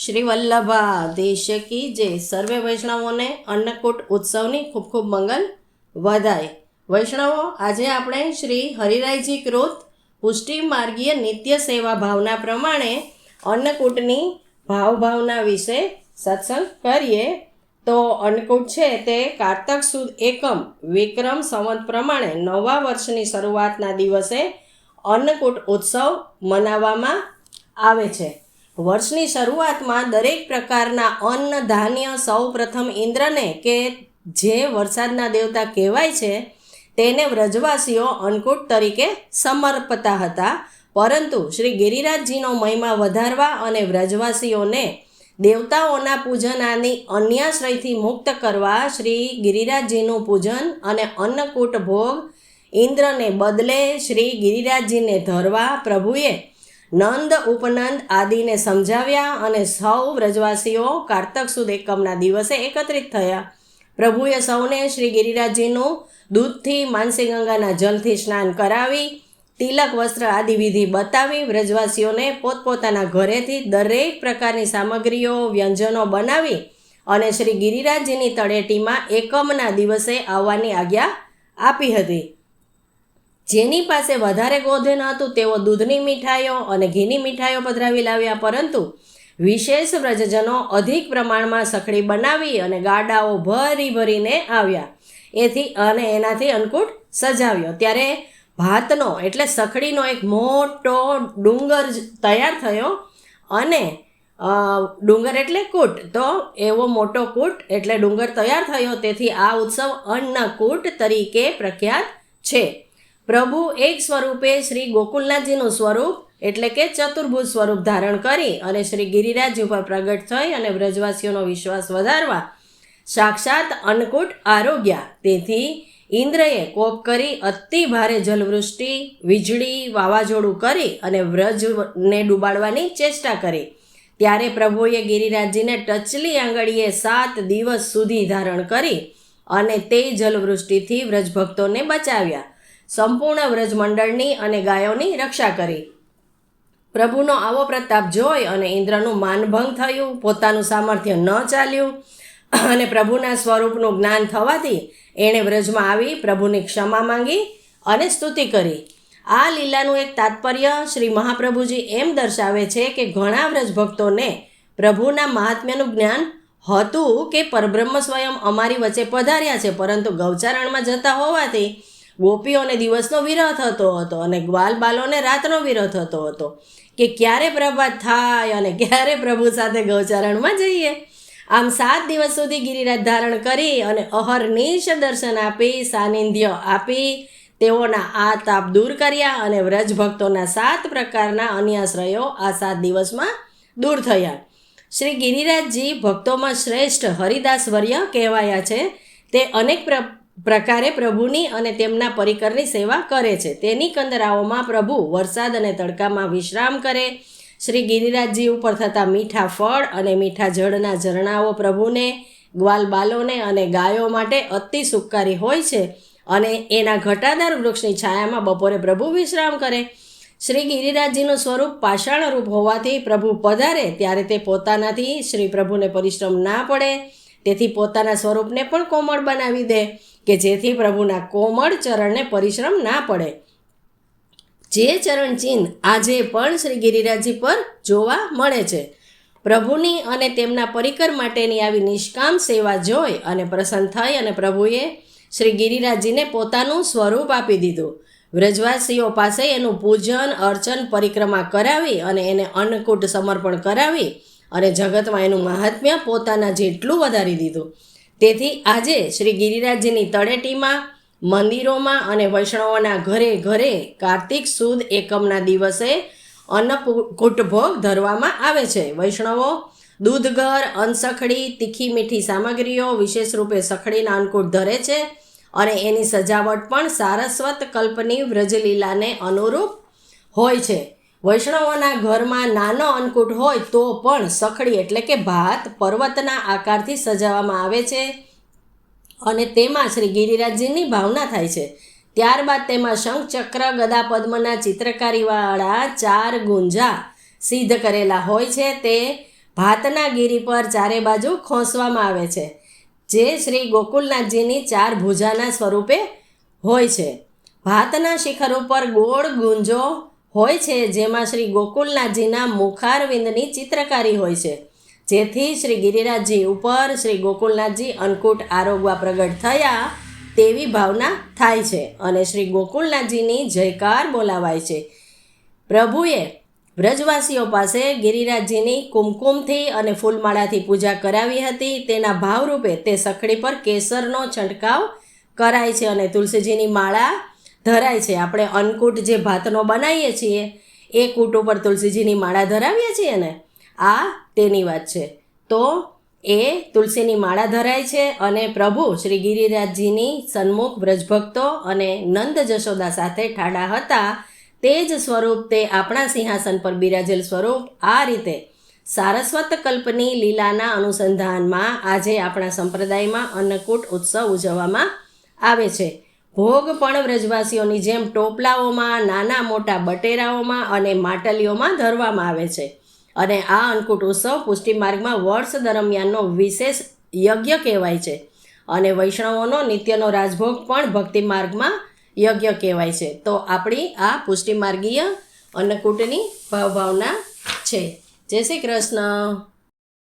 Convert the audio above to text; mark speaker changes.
Speaker 1: શ્રી વલ્લભા દેશ કી સર્વે વૈષ્ણવોને અન્નકૂટ ઉત્સવની ખૂબ ખૂબ મંગલ વધાય. વૈષ્ણવો, આજે આપણે શ્રી હરિરાયજી કૃત પુષ્ટિ માર્ગીય નિત્ય સેવા ભાવના પ્રમાણે અન્નકૂટની ભાવભાવના વિશે સત્સંગ કરીએ. તો અન્નકૂટ છે તે કારતક સુદ એકમ વિક્રમ સંવત પ્રમાણે નવા વર્ષની શરૂઆતના દિવસે અન્નકૂટ ઉત્સવ મનાવવામાં આવે છે. વર્ષની શરૂઆતમાં દરેક પ્રકારના અન્ન ધાન્ય સૌ પ્રથમ ઇન્દ્રને કે જે વરસાદના દેવતા કહેવાય છે, તેને વ્રજવાસીઓ અન્નકૂટ તરીકે સમર્પતા હતા. પરંતુ શ્રી ગિરિરાજજીનો મહિમા વધારવા અને વ્રજવાસીઓને દેવતાઓના પૂજનાની અન્યાશ્રયથી મુક્ત કરવા શ્રી ગિરિરાજજીનું પૂજન અને અન્નકૂટ ભોગ ઇન્દ્રને બદલે શ્રી ગિરિરાજજીને ધરવા પ્રભુએ નંદ, ઉપનંદ આદિને સમજાવ્યા અને સૌ વ્રજવાસીઓ કારતક સુદ એકમના દિવસે એકત્રિત થયા. પ્રભુએ સૌને શ્રી ગિરિરાજજીનું દૂધથી માનસી ગંગાના જલથી સ્નાન કરાવી, તિલક, વસ્ત્ર આદિ વિધિ બતાવી વ્રજવાસીઓને પોતપોતાના ઘરેથી દરેક પ્રકારની સામગ્રીઓ, વ્યંજનો બનાવી અને શ્રી ગિરિરાજજીની તળેટીમાં એકમના દિવસે આવવાની આજ્ઞા આપી હતી. જેની પાસે વધારે ગોધન હતું, તેઓ દૂધની મીઠાઈઓ અને ઘીની મીઠાઈઓ પધરાવી લાવ્યા. પરંતુ વિશેષ વ્રજજનો અધિક પ્રમાણમાં સખડી બનાવી અને ગાડાઓ ભરી ભરીને આવ્યા. એથી અને એનાથી અન્નકૂટ સજાવ્યો. ત્યારે ભાતનો, એટલે સખડીનો એક મોટો ડુંગર તૈયાર થયો અને ડુંગર એટલે કૂટ. તો એવો મોટો કૂટ એટલે ડુંગર તૈયાર થયો. તેથી આ ઉત્સવ અન્નકૂટ તરીકે પ્રખ્યાત છે. પ્રભુ એક સ્વરૂપે શ્રી ગોકુલનાથજીનું સ્વરૂપ એટલે કે ચતુર્ભુજ સ્વરૂપ ધારણ કરી અને શ્રી ગિરિરાજ ઉપર પ્રગટ થઈ અને વ્રજવાસીઓનો વિશ્વાસ વધારવા સાક્ષાત અન્નકૂટ આરોગ્યા. તેથી ઇન્દ્રએ કોપ કરી અતિ ભારે જલવૃષ્ટિ, વીજળી, વાવાઝોડું કરી અને વ્રજને ડૂબાડવાની ચેષ્ટા કરી. ત્યારે પ્રભુએ ગિરિરાજજીને ટચલી આંગળીએ સાત દિવસ સુધી ધારણ કરી અને તે જલવૃષ્ટિથી વ્રજભક્તોને બચાવ્યા. સંપૂર્ણ વ્રજમંડળની અને ગાયોની રક્ષા કરી. પ્રભુનો આવો પ્રતાપ જોઈ અને ઇન્દ્રનું માનભંગ થયું, પોતાનું સામર્થ્ય ન ચાલ્યું અને પ્રભુના સ્વરૂપનું જ્ઞાન થવાથી એણે વ્રજમાં આવી પ્રભુની ક્ષમા માંગી અને સ્તુતિ કરી. આ લીલાનું એક તાત્પર્ય શ્રી મહાપ્રભુજી એમ દર્શાવે છે કે ઘણા વ્રજભક્તોને પ્રભુના મહાત્મ્યનું જ્ઞાન હતું કે પરબ્રહ્મ સ્વયં અમારી વચ્ચે પધાર્યા છે, પરંતુ ગૌચારણમાં જતા હોવાથી ગોપીઓને દિવસનો વિરહ થતો હતો અને ગ્વાલ બાલોને રાતનો વિરહ થતો હતો કે ક્યારે પ્રભાત થાય અને ક્યારે પ્રભુ સાથે ગૌચારણમાં જઈએ? આમ સાત દિવસ સુધી ગિરિરાજ ધારણ કરી અને અહર્નિશ દર્શન આપી, સાનિધ્ય આપી, તેઓના આ તાપ દૂર કર્યા અને વ્રજ ભક્તોના સાત પ્રકારના અન્યાશ્રયો આ સાત દિવસમાં દૂર થયા. શ્રી ગિરિરાજજી ભક્તોમાં શ્રેષ્ઠ હરિદાસ વર્ય કહેવાયા છે. તે અનેક પ્રકારે પ્રભુની અને તેમના પરિકરની સેવા કરે છે. તેની કંદરાઓમાં પ્રભુ વરસાદ અને તડકામાં વિશ્રામ કરે. શ્રી ગિરિરાજજી ઉપર થતા મીઠા ફળ અને મીઠા જળના ઝરણાઓ પ્રભુને, ગ્વાલ બાલોને અને ગાયો માટે અતિ સુખકારી હોય છે અને એના ઘટાદાર વૃક્ષની છાયામાં બપોરે પ્રભુ વિશ્રામ કરે. શ્રી ગિરિરાજજીનું સ્વરૂપ પાષાણ રૂપ હોવાથી પ્રભુ પધારે ત્યારે તે પોતાનાથી શ્રી પ્રભુને પરિશ્રમ ના પડે. તેથી પોતાના સ્વરૂપને પણ કોમળ બનાવી દે. કે જેથી પ્રભુના કોમળ ચરણને પરિશ્રમ ના પડે. જે ચરણ ચિહ્ન આજે પણ શ્રી ગિરિરાજજી પર જોવા મળે છે. પ્રભુની અને તેમના પરિકર માટેની આવી નિષ્કામ સેવા જોઈ અને પ્રસન્ન થઈ અને પ્રભુએ શ્રી ગિરિરાજીને પોતાનું સ્વરૂપ આપી દીધું. વ્રજવાસીઓ પાસે એનું પૂજન, અર્ચન, પરિક્રમા કરાવી અને એને અન્નકૂટ સમર્પણ કરાવી અને જગતમાં એનું મહાત્મ્ય પોતાના જેટલું વધારી દીધું. તેથી આજે શ્રી ગિરિરાજજીની તળેટીમાં, મંદિરોમાં અને વૈષ્ણવોના ઘરે ઘરે કાર્તિક સુદ એકમના દિવસે અન્નકૂટ ભોગ ધરવામાં આવે છે. વૈષ્ણવો, દૂધઘર અનસખડી તીખી મીઠી સામગ્રીઓ વિશેષ રૂપે સખડીના અન્નકૂટ ધરે છે અને એની સજાવટ પણ સારસ્વત કલ્પની વ્રજલીલાને અનુરૂપ હોય છે. વૈષ્ણવોના ઘરમાં નાનો અન્નકૂટ હોય તો પણ સખડી એટલે કે ભાત પર્વતના આકારથી સજાવવામાં આવે છે અને તેમાં શ્રી ગિરિરાજજીની ભાવના થાય છે. ત્યારબાદ તેમાં શંખ ચક્ર ગદા પદ્મના ચિત્રકારીવાળા ચાર ગુંજા સિદ્ધ કરેલા હોય છે. તે ભાતના ગીરી પર ચારે બાજુ ખોંસવામાં આવે છે, જે શ્રી ગોકુલનાથજીની ચાર ભુજાના સ્વરૂપે હોય છે. ભાતના શિખર ઉપર ગોળ ગુંજો હોય છે, જેમાં શ્રી ગોકુલનાથજીના મુખારવિંદની ચિત્રકારી હોય છે. જેથી શ્રી ગિરિરાજજી ઉપર શ્રી ગોકુલનાથજી અન્નકૂટ આરોગવા પ્રગટ થયા તેવી ભાવના થાય છે અને શ્રી ગોકુલનાથજીની જયકાર બોલાવાય છે. પ્રભુએ વ્રજવાસીઓ પાસે ગિરિરાજજીની કુમકુમથી અને ફૂલમાળાથી પૂજા કરાવી હતી. તેના ભાવરૂપે તે સખડી પર કેસરનો છંટકાવ કરાય છે અને તુલસીજીની માળા ધરાય છે. આપણે અન્નકૂટ જે ભાતનો બનાવીએ છીએ, એ કૂટ ઉપર તુલસીજીની માળા ધરાવીએ છીએ ને, આ તેની વાત છે. તો એ તુલસીની માળા ધરાય છે અને પ્રભુ શ્રી ગિરિરાજજીની સન્મુખ વ્રજભક્તો અને નંદ જશોદા સાથે ઠાડા હતા. તે જ સ્વરૂપ તે આપણા સિંહાસન પર બિરાજેલ સ્વરૂપ આ રીતે સારસ્વત કલ્પની લીલાના અનુસંધાનમાં આજે આપણા સંપ્રદાયમાં અન્નકૂટ ઉત્સવ ઉજવવામાં આવે છે. ભોગ પણ વ્રજવાસીઓની જેમ ટોપલાઓમાં, નાના મોટા બટેરાઓમાં અને માટલીઓમાં ધરવામાં આવે છે. અને આ અન્નકૂટ ઉત્સવ પુષ્ટિમાર્ગમાં વર્ષ દરમિયાનનો વિશેષ યજ્ઞ કહેવાય છે. અને વૈષ્ણવોનો નિત્યનો રાજભોગ પણ ભક્તિ માર્ગમાં યજ્ઞ કહેવાય છે. તો આપણી આ પુષ્ટિમાર્ગીય અન્નકૂટની ભાવભાવના છે. જય શ્રી કૃષ્ણ.